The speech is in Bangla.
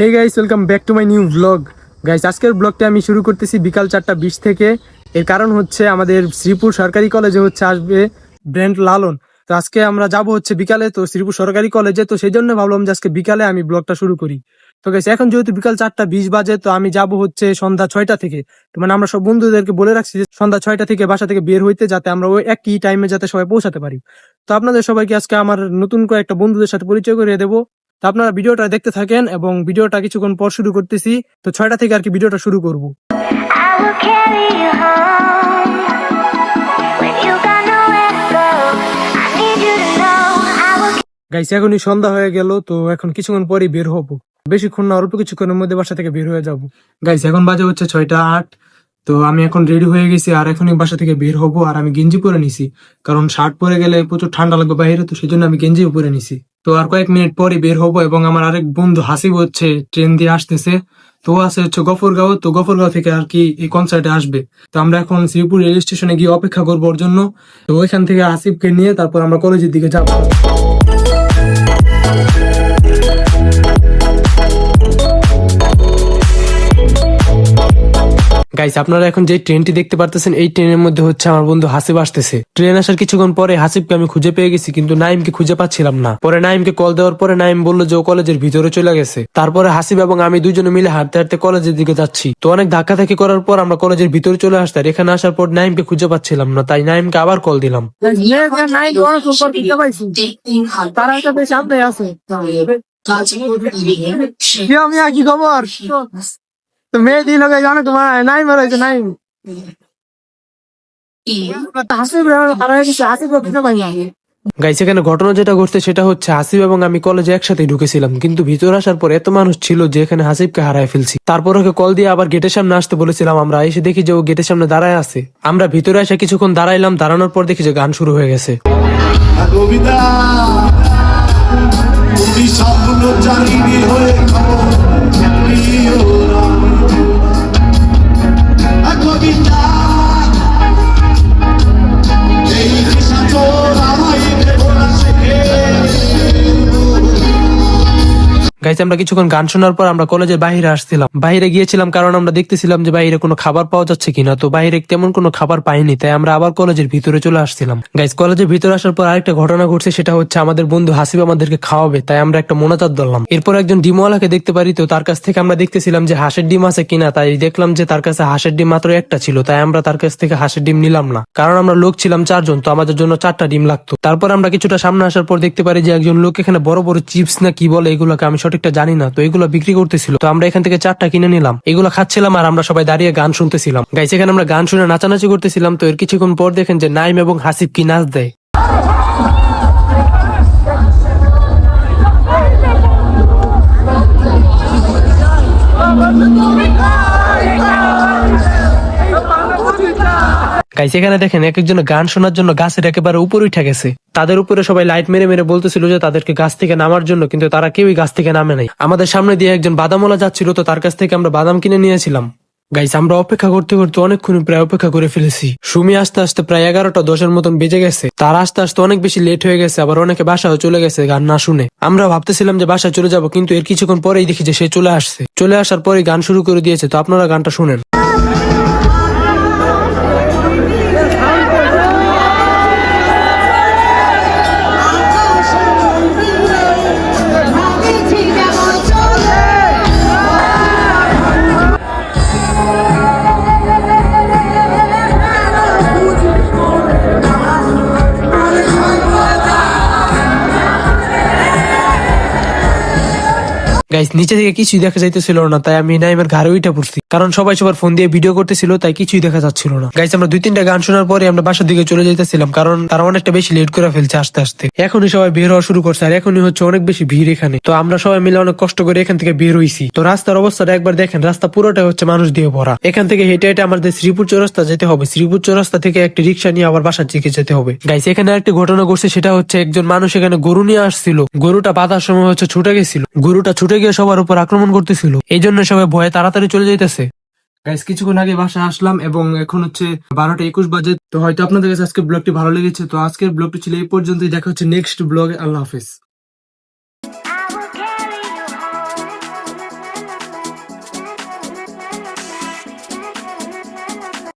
Hey guys welcome back to my new blog guys আজকের ব্লগটা আমি শুরু করতেছি বিকাল চারটা বিশ থেকে। এর কারণ হচ্ছে আমাদের শ্রীপুর সরকারি কলেজে হচ্ছে আসবে ব্র্যান্ড লালন। তো আজকে আমরা যাব হচ্ছে বিকালে, তো শ্রীপুর সরকারি কলেজে, তো সেই জন্য ভাবলাম যে আজকে বিকালে আমি ব্লগটা শুরু করি। তো গাইস এখন যেহেতু বিকাল চারটা বিশ বাজে, তো আমি যাব হচ্ছে সন্ধ্যা ছয়টা থেকে। তো মানে আমরা সব বন্ধুদেরকে বলে রাখছি যে সন্ধ্যা ছয়টা থেকে বাসা থেকে বের হইতে যাতে আমরা ওই একই টাইমে যাতে সবাই পৌঁছাতে পারি। তো আপনাদের সবাইকে আজকে আমার নতুন করে একটা বন্ধুদের সাথে পরিচয় করিয়ে দেবো। তো আপনারা ভিডিওটা দেখতে থাকেন এবং ভিডিওটা কিছুক্ষণ পর শুরু করতেছি। তো ছয়টা থেকে আর কি ভিডিওটা শুরু করব. গাইস এখনই সন্ধ্যা হয়ে গেল তো এখন কিছুক্ষণ পরে বের হব। বেশিক্ষণ না অল্প কিছুক্ষণের মধ্যে বাসা থেকে বের হয়ে যাব। গাইস এখন বাজে হচ্ছে ছয়টা আট। তো আমি এখন রেডি হয়ে গেছি আর এখনই বাসা থেকে বের হব আর আমি গেঞ্জি পরে নিছি। কারণ শার্ট পরে গেলে প্রচুর ঠান্ডা লাগবে বাইরে, তো সেই জন্য আমি গেঞ্জি পরে নিছি। তো আর কয়েক মিনিট পরে বের হব এবং আমার আরেক বন্ধু হাসিব হচ্ছে ট্রেন দিয়ে আসতেছে। তো আছে হচ্ছে গফরগাঁও, তো গফরগাঁও থেকে আর কি এই কনসার্টে আসবে। তো আমরা এখন শ্রীপুর রেল স্টেশনে গিয়ে অপেক্ষা করব ওর জন্য। তো ওইখান থেকে আসিফকে নিয়ে তারপর আমরা কলেজের দিকে যাব। গাইস আপনারা এখন যে ট্রেনটি দেখতে পারতেছেন, এই ট্রেনের মধ্যে হচ্ছে আমার বন্ধু হাসিব আসতেছে। ট্রেন আসার কিছুক্ষণ পরে হাসিবকে আমি খুঁজে পেয়ে গেছি, কিন্তু নাইমকে খুঁজে পাচ্ছিলাম না। পরে নাইমকে কল দেওয়ার পরে নাইম বলল যে ও কলেজের ভিতরে চলে গেছে। তারপরে হাসিব এবং আমি দুজনে মিলে হাঁটতে হাঁটতে কলেজের দিকে যাচ্ছি। তো অনেক ধাক্কা ধাক্কি করার পর আমরা কলেজের ভিতরে চলে আসতে আর এখানে আসার পর নাইমকে খুঁজে পাচ্ছিলাম না, তাই নাইমকে আবার কল দিলাম। কি খবর। তো মেয়ে দিল জানো তোমার নাইম রয়েছে নাইম গাইস এখানে ঘটনা যেটা ঘটছে সেটা হচ্ছে হাসিব এবং আমি কলেজে একসাথে ঢুকেছিলাম কিন্তু ভিতরে আসার পর এত মানুষ ছিল যে এখানে হাসিবকে হারায় ফেলছি। তারপর ওকে কল দিয়ে আবার গেটের সামনে আসতে বলেছিলাম আমরা এসে দেখি যে ও গেটের সামনে দাঁড়ায় আছে। আমরা ভিতরে এসে কিছুক্ষণ দাঁড়াইলাম দাঁড়ানোর পর দেখি যে গান শুরু হয়ে গেছে। কবিতা তুমি হয়ে গাইস আমরা কিছুক্ষণ গান শোনার পর আমরা কলেজের বাইরে আসছিলাম। বাইরে গিয়েছিলাম কারণ আমরা দেখতেছিলাম যে বাইরে কোনো খাবার পাওয়া যাচ্ছে কিনা। তো বাইরে তেমন কোনো খাবার পাইনি, তাই আমরা আবার কলেজের ভিতরে চলে আসছিলাম। গাইস কলেজের ভিতরে আসার পর আরেকটা ঘটনা ঘটছে, সেটা হচ্ছে আমাদের বন্ধু হাসিব আমাদেরকে খাওয়াবে, তাই আমরা একটা মোনাজাত ধরলাম। এরপর একজন ডিমওয়ালাকে দেখতে পারি, তো তার কাছ থেকে আমরা দেখতেছিলাম যে হাঁসের ডিম আছে কিনা, তাই দেখলাম যে তার কাছে হাঁসের ডিম মাত্র একটা ছিল, তাই আমরা তার কাছ থেকে হাঁসের ডিম নিলাম না। কারণ আমরা লোক ছিলাম চারজন, তো আমাদের জন্য চারটা ডিম লাগতো। তারপর আমরা কিছুটা সামনে আসার পর দেখতে পারি যে একজন লোক এখানে বড় বড় চিপস না কি বলে, এগুলোকে আমি সঠিকটা জানি না, তো এগুলো বিক্রি করতেছিল। তো আমরা এখান থেকে চারটা কিনে নিলাম। এগুলো খাচ্ছিলাম আর আমরা সবাই দাঁড়িয়ে গান শুনতেছিলাম। গাইছে এখানে আমরা গান শুনে নাচানাচি করতেছিলাম, তো এর কিছুক্ষণ পর দেখেন যে নাইম এবং হাসিফ কি নাচ দেয়। গাইছে এখানে দেখেন এক একজন গান শোনার জন্য গাছের একেবারে উপরে উঠে গেছে। তাদের উপরে সবাই লাইট মেরে মেরে বলতেছিল যে তাদেরকে গাছ থেকে নামার জন্য, কিন্তু তারা কেউই গাছ থেকে নামে নাই। আমাদের সামনে দিয়ে একজন বাদামওয়ালা যাচ্ছিল, তো তার কাছ থেকে আমরা বাদাম কিনে নিয়েছিলাম। গাইস আমরা অপেক্ষা করতে করতে অনেকক্ষণ প্রায় অপেক্ষা করে ফেলেছি। সুমি আস্তে আস্তে প্রায় এগারোটা, দশের মতন বেজে গেছে। তার আস্তে আস্তে অনেক বেশি লেট হয়ে গেছে, আবার অনেকে বাসাও চলে গেছে গান না শুনে। আমরা ভাবতেছিলাম যে বাসায় চলে যাব, কিন্তু এর কিছুক্ষণ পরেই দেখি যে সে চলে আসছে। চলে আসার পরে গান শুরু করে দিয়েছে, তো আপনারা গানটা শুনেন। গাইস নিচে থেকে কিছুই দেখা যাইতেছিল না, তাই আমি নাইমের ঘাড়ে উঠে পড়ছি। কারণ সবাই সবার ফোন দিয়ে ভিডিও করতেছিল, তাই কিছুই দেখা যাচ্ছিল না। গাইস আমরা দুই তিনটা গান শোনার পরে আমরা বাসার দিকে চলে যাইতেছিলাম, কারণ তারা অনেকটা বেশি লেট করে ফেলছে আস্তে আস্তে। এখনই সবাই বের হওয়া শুরু করছে, আর এখনই হচ্ছে অনেক বেশি ভিড় এখানে। তো আমরা সবাই মিলে অনেক কষ্ট করে এখান থেকে বের হইছি। তো রাস্তার অবস্থাটা একবার দেখেন, রাস্তা পুরোটা হচ্ছে মানুষ দিয়ে ভরা। এখান থেকে হেঁটে হেঁটে আমাদের শ্রীপুর চৌরাস্তা যেতে হবে। শ্রীপুর চৌরাস্তা থেকে একটি রিক্সা নিয়ে আবার বাসার দিকে যেতে হবে। গাইস এখানে একটি ঘটনা ঘটছে, সেটা হচ্ছে একজন মানুষ এখানে গরু নিয়ে আসছিল। গরুটা বাঁধার সময় হচ্ছে ছুটে গেছিল। গরুটা ছুটে গিয়ে সবার উপর আক্রমণ করতেছিল। এই জন্য সবাই ভয়ে তাড়াতাড়ি চলে যাইতেছে। গাইস কিছুক্ষণ আগে বাসায় আসলাম এবং এখন হচ্ছে বারোটা একুশ বাজে। তো হয়তো আপনাদের কাছে আজকে ব্লগটি ভালো লেগেছে। তো আজকের ব্লগটি ছিল এই পর্যন্তই। দেখা হচ্ছে নেক্সট ব্লগে আল্লাহ হাফেজ।